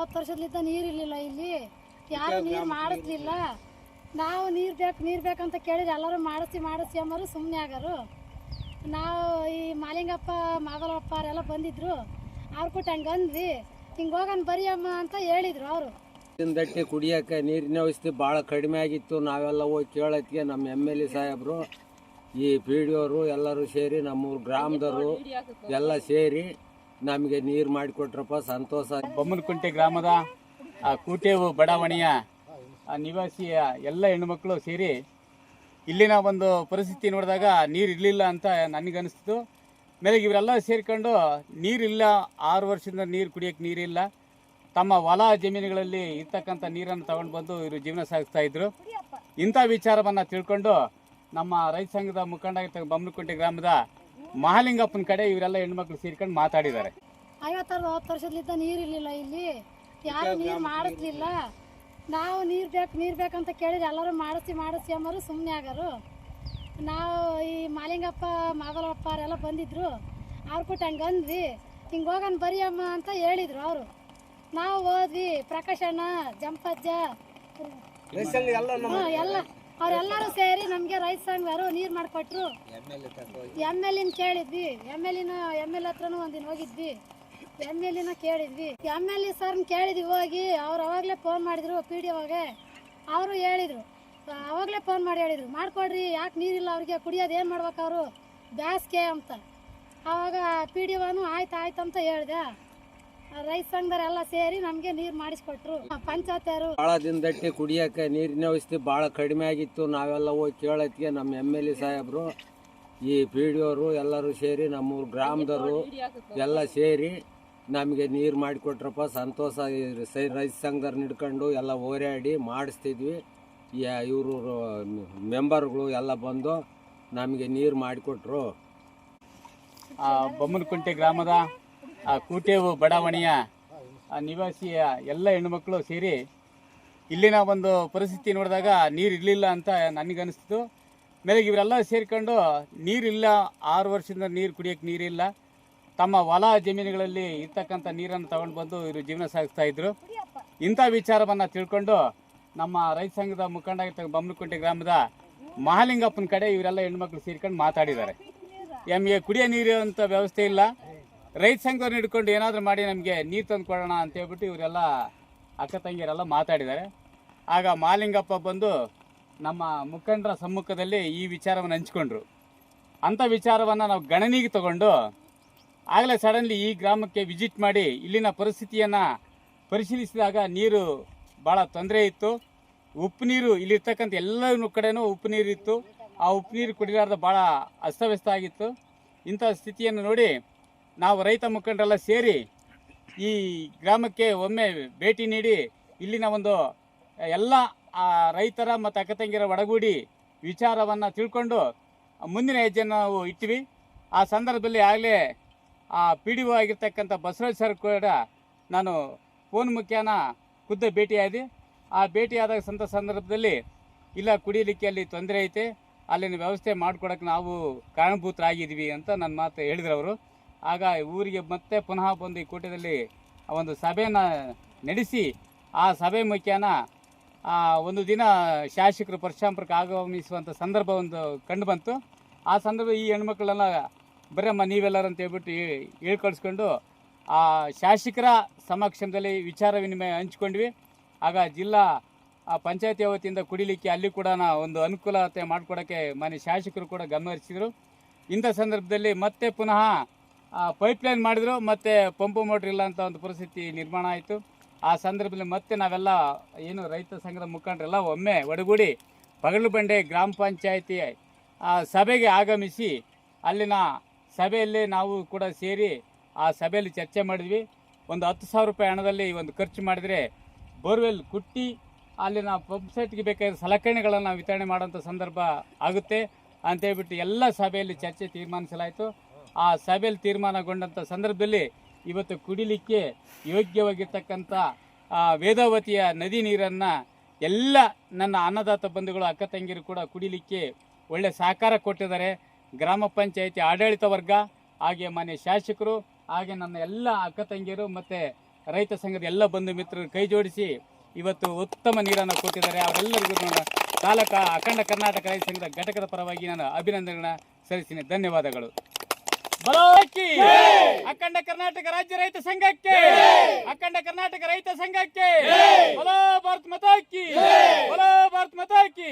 ಹತ್ತು ವರ್ಷದಿಂದ ನೀರಿರಲಿಲ್ಲ ಇಲ್ಲಿ. ಯಾರು ನೀರು ಮಾಡಿಸ್ಲಿಲ್ಲ. ನಾವು ನೀರು ಬೇಕು ನೀರು ಬೇಕಂತ ಕೇಳಿದ್ರೆ ಎಲ್ಲರೂ ಮಾಡಿಸಿ ಮಾಡಿಸಿ ಅಂಬರು ಸುಮ್ಮನೆ ಆಗರು. ನಾವು ಈ ಮಾಲಿಂಗಪ್ಪ ಮಾಗಲಪ್ಪ ಅವರೆಲ್ಲ ಬಂದಿದ್ರು. ಅವ್ರು ಕೊಟ್ಟು ಹಂಗೆ ಅಂದ್ವಿ. ಹಿಂಗೆ ಹೋಗೋಣ ಬರೀ ಅಮ್ಮ ಅಂತ ಹೇಳಿದ್ರು ಅವರು. ದಟ್ಟಿ ಕುಡಿಯೋಕ್ಕೆ ನೀರಿನ ವ್ಯವಸ್ಥೆ ಭಾಳ ಕಡಿಮೆ ಆಗಿತ್ತು. ನಾವೆಲ್ಲ ಹೋಗಿ ಕೇಳತ್ಗೆ ನಮ್ಮ ಎಂ ಎಲ್ ಎ ಸಾಹೇಬರು ಈ ಪಿ ಡಿ ಅವರು ಎಲ್ಲರೂ ಸೇರಿ ನಮ್ಮೂರು ಗ್ರಾಮದವರು ಎಲ್ಲ ಸೇರಿ ನಮಗೆ ನೀರು ಮಾಡಿಕೊಟ್ರಪ್ಪ, ಸಂತೋಷ. ಬೊಮ್ಮನಕುಂಟೆ ಗ್ರಾಮದ, ಆ, ಕೂಟೇವು ಬಡಾವಣೆಯ ನಿವಾಸಿಯ ಎಲ್ಲ ಹೆಣ್ಣುಮಕ್ಕಳು ಸೇರಿ ಇಲ್ಲಿನ ಒಂದು ಪರಿಸ್ಥಿತಿ ನೋಡಿದಾಗ ನೀರು ಇರಲಿಲ್ಲ ಅಂತ ನನಗನ್ನಿಸ್ತು ಮೇಲೆ ಇವರೆಲ್ಲ ಸೇರಿಕೊಂಡು ನೀರಿಲ್ಲ, ಆರು ವರ್ಷದಿಂದ ನೀರು ಕುಡಿಯೋಕ್ಕೆ ನೀರಿಲ್ಲ. ತಮ್ಮ ಹೊಲ ಜಮೀನುಗಳಲ್ಲಿ ಇರ್ತಕ್ಕಂಥ ನೀರನ್ನು ತಗೊಂಡು ಬಂದು ಇವರು ಜೀವನ ಸಾಗಿಸ್ತಾ ಇದ್ರು. ಇಂಥ ವಿಚಾರವನ್ನು ತಿಳ್ಕೊಂಡು ನಮ್ಮ ರೈತ ಸಂಘದ ಮುಖಂಡ ಬೊಮ್ಮನಕುಂಟೆ ಗ್ರಾಮದ ಮಹಾಲಿಂಗಪ್ಪನ ಕಡೆ ಇವರೆಲ್ಲ ಹೆಣ್ಮಕ್ಳು ಸೇರ್ಕೊಂಡು ಮಾತಾಡಿದ್ದಾರೆ. ಐವತ್ತಾರು ಹತ್ತು ವರ್ಷದಿಂದ ನೀರು ಇರಲಿಲ್ಲ ಇಲ್ಲಿ. ಯಾರು ನೀರು ಮಾಡಿಸ್ಲಿಲ್ಲ. ನಾವು ನೀರು ಬೇಕು ನೀರು ಬೇಕಂತ ಕೇಳಿದ್ರೆ ಎಲ್ಲರೂ ಮಾಡಿಸಿ ಮಾಡಿಸಿ ಅಂಬರು ಸುಮ್ಮನೆ ಆಗೋರು. ನಾವು ಈ ಮಾಲಿಂಗಪ್ಪ ಮಾಗಲಪ್ಪ ಅವರೆಲ್ಲ ಬಂದಿದ್ರು. ಅವ್ರು ಕೊಟ್ಟು ಹಂಗೆ ಅಂದ್ವಿ. ಹಿಂಗೆ ಹೋಗನ್ ಬರೀ ಅಮ್ಮ ಅಂತ ಹೇಳಿದ್ರು ಅವರು. ನಾವು ಹೋದ್ವಿ ಪ್ರಕಾಶಣ್ಣ ಅಣ್ಣ ಜಂಪಜ್ಜ ಹ್ಞೂ ಎಲ್ಲ. ಅವರೆಲ್ಲರೂ ಸೇರಿ ನಮಗೆ ರೈತ ಸಂಘರು ನೀರು ಮಾಡಿಕೊಟ್ರು. ಎಂ ಎಲ್ ಇನ್ ಕೇಳಿದ್ವಿ. ಎಂ ಎಲ್ ಇನ ಎಂ ಎಲ್ ಹತ್ರನೂ ಒಂದಿನ ಹೋಗಿದ್ವಿ. ಎಂ ಎಲ್ ಇನ ಕೇಳಿದ್ವಿ. ಎಂ ಎಲ್ ಇ ಸರ್ನ ಕೇಳಿದ್ವಿ ಹೋಗಿ ಅವ್ರು ಅವಾಗಲೇ ಫೋನ್ ಮಾಡಿದ್ರು ಪಿ ಡಿ ಒಗೆ. ಅವರು ಹೇಳಿದ್ರು ಅವಾಗಲೇ ಫೋನ್ ಮಾಡಿ ಹೇಳಿದ್ರು ಮಾಡ್ಕೊಡ್ರಿ ಯಾಕೆ ನೀರಿಲ್ಲ ಅವ್ರಿಗೆ ಕುಡಿಯೋದು ಏನು ಮಾಡ್ಬೇಕು ಅವರು? ಬ್ಯಾಸ್ಗೆ ಅಂತ. ಅವಾಗ ಪಿ ಡಿ ಒನು ಆಯ್ತು ಆಯ್ತು ಅಂತ ಹೇಳ್ದೆ. ರೈತ ಸಂಘದವರೆಲ್ಲ ಸೇರಿ ನಮಗೆ ನೀರು ಮಾಡಿಸ್ಕೊಟ್ರು. ಪಂಚಾಯತರು ಭಾಳ ದಿನದಟ್ಟಿ ಕುಡಿಯೋಕೆ ನೀರಿನ ವ್ಯವಸ್ಥೆ ಭಾಳ ಕಡಿಮೆ ಆಗಿತ್ತು. ನಾವೆಲ್ಲ ಹೋಗಿ ಕೇಳತ್ತಿಗೆ ನಮ್ಮ ಎಂ ಎಲ್ ಎ ಸಾಹೇಬ್ರು ಈ ಪಿ ಡಿ ಅವರು ಎಲ್ಲರೂ ಸೇರಿ ನಮ್ಮೂರು ಗ್ರಾಮದವರು ಎಲ್ಲ ಸೇರಿ ನಮಗೆ ನೀರು ಮಾಡಿಕೊಟ್ರಪ್ಪ. ಸಂತೋಷ ಈ ಸೈ- ರೈತ ಸಂಘದವ್ರನ್ನ ಹಿಡ್ಕೊಂಡು ಎಲ್ಲ ಓಡಾಡಿ ಮಾಡಿಸ್ತಿದ್ವಿ. ಇವರು ಮೆಂಬರ್ಗಳು ಎಲ್ಲ ಬಂದು ನಮಗೆ ನೀರು ಮಾಡಿಕೊಟ್ರು. ಆ ಬೊಮ್ಮನಕುಂಟೆ ಗ್ರಾಮದ ಆ ಕೂಟೇವು ಬಡಾವಣೆಯ ನಿವಾಸಿಯ ಎಲ್ಲ ಹೆಣ್ಣುಮಕ್ಕಳು ಸೇರಿ ಇಲ್ಲಿನ ಒಂದು ಪರಿಸ್ಥಿತಿ ನೋಡಿದಾಗ ನೀರು ಇರಲಿಲ್ಲ ಅಂತ ನನಗನ್ನಿಸ್ತು ಮೇಲೆ ಇವರೆಲ್ಲ ಸೇರಿಕೊಂಡು ನೀರಿಲ್ಲ ಆರು ವರ್ಷದಿಂದ ನೀರು ಕುಡಿಯೋಕ್ಕೆ ನೀರಿಲ್ಲ ತಮ್ಮ ಹೊಲ ಜಮೀನುಗಳಲ್ಲಿ ಇರ್ತಕ್ಕಂಥ ನೀರನ್ನು ತಗೊಂಡು ಬಂದು ಇವರು ಜೀವನ ಸಾಗಿಸ್ತಾ ಇದ್ರು. ಇಂಥ ವಿಚಾರವನ್ನು ತಿಳ್ಕೊಂಡು ನಮ್ಮ ರೈತ ಸಂಘದ ಮುಖಂಡ ಬೊಮ್ಮನಕುಂಟೆ ಗ್ರಾಮದ ಮಹಾಲಿಂಗಪ್ಪನ ಕಡೆ ಇವರೆಲ್ಲ ಹೆಣ್ಮಕ್ಳು ಸೇರ್ಕೊಂಡು ಮಾತಾಡಿದ್ದಾರೆ. ನಮಗೆ ಕುಡಿಯೋ ನೀರು ಅಂತ ವ್ಯವಸ್ಥೆ ಇಲ್ಲ. ರೈತ ಸಂಘದವ್ರನ್ನ ಹಿಡ್ಕೊಂಡು ಏನಾದರೂ ಮಾಡಿ ನಮಗೆ ನೀರು ತಂದು ಕೊಡೋಣ ಅಂತ ಹೇಳ್ಬಿಟ್ಟು ಇವರೆಲ್ಲ ಅಕ್ಕ ತಂಗಿಯರೆಲ್ಲ ಮಾತಾಡಿದ್ದಾರೆ. ಆಗ ಮಾಲಿಂಗಪ್ಪ ಬಂದು ನಮ್ಮ ಮುಖಂಡರ ಸಮ್ಮುಖದಲ್ಲಿ ಈ ವಿಚಾರವನ್ನು ಹಂಚ್ಕೊಂಡ್ರು. ಅಂಥ ವಿಚಾರವನ್ನು ನಾವು ಗಣನೆಗೆ ತಗೊಂಡು ಆಗಲೇ ಸಡನ್ಲಿ ಈ ಗ್ರಾಮಕ್ಕೆ ವಿಸಿಟ್ ಮಾಡಿ ಇಲ್ಲಿನ ಪರಿಸ್ಥಿತಿಯನ್ನು ಪರಿಶೀಲಿಸಿದಾಗ ನೀರು ಭಾಳ ತೊಂದರೆ ಇತ್ತು. ಉಪ್ಪು ನೀರು ಇಲ್ಲಿರ್ತಕ್ಕಂಥ ಎಲ್ಲ ಕಡೆನೂ ಉಪ್ಪು ನೀರು ಇತ್ತು. ಆ ಉಪ್ಪು ನೀರು ಕುಡಿಲಾರ್ದ ಭಾಳ ಅಸ್ತವ್ಯಸ್ತ ಆಗಿತ್ತು. ಇಂಥ ಸ್ಥಿತಿಯನ್ನು ನೋಡಿ ನಾವು ರೈತ ಮುಖಂಡರೆಲ್ಲ ಸೇರಿ ಈ ಗ್ರಾಮಕ್ಕೆ ಒಮ್ಮೆ ಭೇಟಿ ನೀಡಿ ಇಲ್ಲಿನ ಒಂದು ಎಲ್ಲ ರೈತರ ಮತ್ತು ಅಕ್ಕ ತಂಗಿರ ಒಡಗೂಡಿ ವಿಚಾರವನ್ನು ತಿಳ್ಕೊಂಡು ಮುಂದಿನ ಹೆಜ್ಜೆಯನ್ನು ನಾವು ಇಟ್ಟಿವಿ. ಆ ಸಂದರ್ಭದಲ್ಲಿ ಆಗಲೇ, ಆ ಪಿ ಡಿ ಒ ಆಗಿರ್ತಕ್ಕಂಥ ಬಸವರಾಜ್ ಸರ್ ಕೂಡ ನಾನು ಫೋನ್ ಮುಖ್ಯನ ಖುದ್ದ ಭೇಟಿಯಾದೆ. ಆ ಭೇಟಿಯಾದಾಗ ಸಂತ ಸಂದರ್ಭದಲ್ಲಿ, ಇಲ್ಲ ಕುಡಿಯಲಿಕ್ಕೆ ಅಲ್ಲಿ ತೊಂದರೆ ಐತೆ, ಅಲ್ಲಿನ ವ್ಯವಸ್ಥೆ ಮಾಡಿಕೊಡೋಕೆ ನಾವು ಕಾರಣಭೂತರಾಗಿದ್ವಿ ಅಂತ ನನ್ನ ಮಾತು ಹೇಳಿದ್ರು ಅವರು. ಆಗ ಊರಿಗೆ ಮತ್ತೆ ಪುನಃ ಬಂದು ಈ ಕೂಟದಲ್ಲಿ ಒಂದು ಸಭೆಯನ್ನು ನಡೆಸಿ, ಆ ಸಭೆ ಮುಖ್ಯನ ಒಂದು ದಿನ ಶಾಸಕರು ಪರಶಾಂಪುರಕ್ಕೆ ಆಗಮಿಸುವಂಥ ಸಂದರ್ಭ ಒಂದು ಕಂಡು ಬಂತು. ಆ ಸಂದರ್ಭ ಈ ಹೆಣ್ಮಕ್ಳೆಲ್ಲ ಬರಮ್ಮ ನೀವೆಲ್ಲರೂ ಅಂತ ಹೇಳ್ಬಿಟ್ಟು ಹೇಳ್ಕಳಿಸ್ಕೊಂಡು ಆ ಶಾಸಕರ ಸಮಕ್ಷಮದಲ್ಲಿ ವಿಚಾರ ವಿನಿಮಯ ಹಂಚ್ಕೊಂಡ್ವಿ. ಆಗ ಜಿಲ್ಲಾ ಪಂಚಾಯತಿ ವತಿಯಿಂದ ಕುಡಿಲಿಕ್ಕೆ ಅಲ್ಲಿ ಕೂಡ ಒಂದು ಅನುಕೂಲತೆ ಮಾಡಿಕೊಡೋಕ್ಕೆ ಮನೆ ಶಾಸಕರು ಕೂಡ ಗಮನಿಸಿದರು ಇಂಥ ಸಂದರ್ಭದಲ್ಲಿ ಮತ್ತೆ ಪುನಃ ಪೈಪ್ಲೈನ್ ಮಾಡಿದ್ರು, ಮತ್ತೆ ಪಂಪು ಮೋಟ್ರ್ ಇಲ್ಲ ಅಂತ ಒಂದು ಪರಿಸ್ಥಿತಿ ನಿರ್ಮಾಣ ಆಯಿತು. ಆ ಸಂದರ್ಭದಲ್ಲಿ ಮತ್ತೆ ನಾವೆಲ್ಲ ಏನು ರೈತ ಸಂಘದ ಮುಖಂಡರೆಲ್ಲ ಒಮ್ಮೆ ಒಡಗೂಡಿ ಪಗಲು ಬಂಡೆ ಗ್ರಾಮ ಪಂಚಾಯಿತಿ ಸಭೆಗೆ ಆಗಮಿಸಿ ಅಲ್ಲಿನ ಸಭೆಯಲ್ಲಿ ನಾವು ಕೂಡ ಸೇರಿ ಆ ಸಭೆಯಲ್ಲಿ ಚರ್ಚೆ ಮಾಡಿದ್ವಿ. ಒಂದು ಹತ್ತು ಸಾವಿರ ರೂಪಾಯಿ ಹಣದಲ್ಲಿ ಒಂದು ಖರ್ಚು ಮಾಡಿದರೆ ಬೋರ್ವೆಲ್ ಕುಟ್ಟಿ ಅಲ್ಲಿನ ಪಂಪ್ ಸೆಟ್ಗೆ ಬೇಕಾದ ಸಲಕರಣೆಗಳನ್ನು ವಿತರಣೆ ಮಾಡೋಂಥ ಸಂದರ್ಭ ಆಗುತ್ತೆ. ಅಂತ ಹೇಳ್ಬಿಟ್ಟು ಎಲ್ಲ ಸಭೆಯಲ್ಲಿ ಚರ್ಚೆ ತೀರ್ಮಾನಿಸಲಾಯಿತು. ಆ ಸಭೆಯಲ್ಲಿ ತೀರ್ಮಾನಗೊಂಡಂಥ ಸಂದರ್ಭದಲ್ಲಿ ಇವತ್ತು ಕುಡಿಲಿಕ್ಕೆ ಯೋಗ್ಯವಾಗಿರ್ತಕ್ಕಂಥ ವೇದಾವತಿಯ ನದಿ ನೀರನ್ನು ಎಲ್ಲ ನನ್ನ ಅನ್ನದಾತ ಬಂಧುಗಳು, ಅಕ್ಕ ತಂಗಿರು ಕೂಡ ಕುಡಿಲಿಕ್ಕೆ ಒಳ್ಳೆ ಸಹಕಾರ ಕೊಟ್ಟಿದ್ದಾರೆ. ಗ್ರಾಮ ಪಂಚಾಯಿತಿ ಆಡಳಿತ ವರ್ಗ, ಹಾಗೆ ಮನೆ ಶಾಸಕರು, ಹಾಗೆ ನನ್ನ ಎಲ್ಲ ಅಕ್ಕ ತಂಗಿಯರು ಮತ್ತು ರೈತ ಸಂಘದ ಎಲ್ಲ ಬಂಧು ಮಿತ್ರರು ಕೈ ಜೋಡಿಸಿ ಇವತ್ತು ಉತ್ತಮ ನೀರನ್ನು ಕೊಟ್ಟಿದ್ದಾರೆ. ಅವರೆಲ್ಲರಿಗೂ ನಾನು ತಾಲೂಕ ಅಖಂಡ ಕರ್ನಾಟಕ ರೈತ ಸಂಘದ ಘಟಕದ ಪರವಾಗಿ ನಾನು ಅಭಿನಂದನೆಗಳನ್ನ ಸಲ್ಲಿಸ್ತೀನಿ. ಧನ್ಯವಾದಗಳು. ಬಲೋಕಿ ಅಖಂಡ ಕರ್ನಾಟಕ ರಾಜ್ಯ ರೈತ ಸಂಘಕ್ಕೆ. ಅಖಂಡ ಕರ್ನಾಟಕ ರೈತ ಸಂಘಕ್ಕೆ. ಬಲ ಭಾರತ್ ಮತಾಕಿ. ಭಾರತ ಭಾರತ್ ಮತಾಕಿ.